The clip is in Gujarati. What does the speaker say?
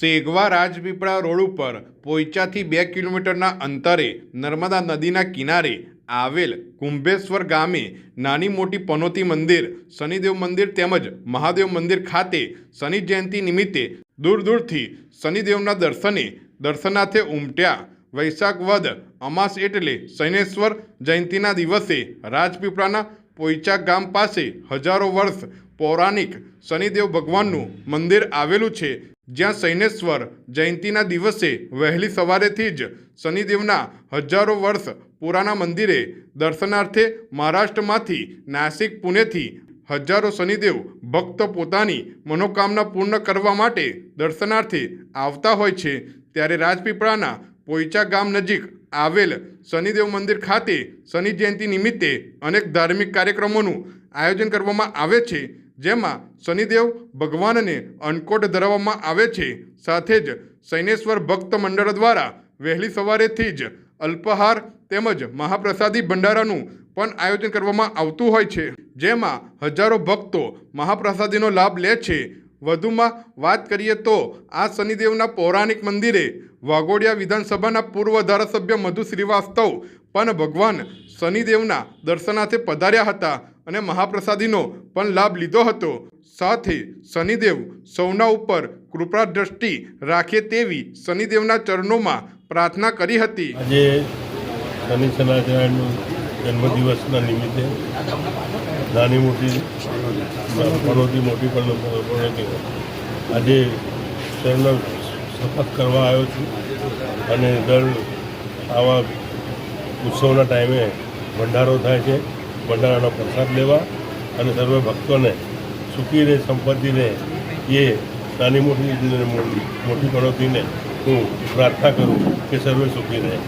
સેગવા રાજપીપળા રોડ ઉપર પોઈચાથી બે કિલોમીટરના અંતરે નર્મદા નદીના કિનારે આવેલ કુંભેશ્વર ગામે નાની મોટી પનોતી મંદિર, શનિદેવ મંદિર તેમજ મહાદેવ મંદિર ખાતે શનિ જયંતિ નિમિત્તે દૂર દૂરથી શનિદેવના દર્શને દર્શનાર્થે ઉમટ્યા. વૈશાખ વદ અમાસ એટલે શૈનેશ્વર જયંતિના દિવસે રાજપીપળાના પોઈચા ગામ પાસે હજારો વર્ષ પૌરાણિક શનિદેવ ભગવાનનું મંદિર આવેલું છે. જ્યાં શૈનેશ્વર જયંતિના દિવસે વહેલી સવારેથી જ શનિદેવના હજારો વર્ષ પુરાના મંદિરે દર્શનાર્થે મહારાષ્ટ્રમાંથી નાસિક પુણેથી હજારો શનિદેવ ભક્તો પોતાની મનોકામના પૂર્ણ કરવા માટે દર્શનાર્થે આવતા હોય છે. ત્યારે રાજપીપળાના પોઈચા ગામ નજીક આવેલ શનિદેવ મંદિર ખાતે શનિ જયંતિ નિમિત્તે અનેક ધાર્મિક કાર્યક્રમોનું આયોજન કરવામાં આવે છે. જેમાં શનિદેવ ભગવાનને અન્નકોટ ધરાવવામાં આવે છે. સાથે જ શૈનેશ્વર ભક્ત મંડળ દ્વારા વહેલી સવારેથી જ અલ્પહાર તેમજ મહાપ્રસાદી ભંડારાનું પણ આયોજન કરવામાં આવતું હોય છે. જેમાં હજારો ભક્તો મહાપ્રસાદીનો લાભ લે છે વધુમાં વાત કરીએ તો આ શનિદેવના પૌરાણિક મંદિરે વાઘોડિયા વિધાનસભાના પૂર્વ ધારાસભ્ય મધુ શ્રીવાસ્તવ પણ ભગવાન શનિદેવના દર્શનાર્થે પધાર્યા હતા અને મહાપ્રસાદીનો પણ લાભ લીધો હતો. સાથે શનિદેવ સૌના ઉપર કૃપા દ્રષ્ટિ રાખે તેવી શનિદેવના ચરણોમાં પ્રાર્થના કરી હતી. આજે શનિ જન્મદિવસના નિમિત્તે નાની મોટી પનોતી મોટી પણ પનોતી આજે શહેરનો શપથ કરવા આવ્યો છું અને દર આવા ઉત્સવના ટાઈમે ભંડારો થાય છે. ભંડારાનો પ્રસાદ લેવા અને સર્વે ભક્તોને સુખી રહે સંપત્તિ એ નાની મોટી મોટી પડોતીને હું પ્રાર્થના કરું કે સર્વે સુખી રહે.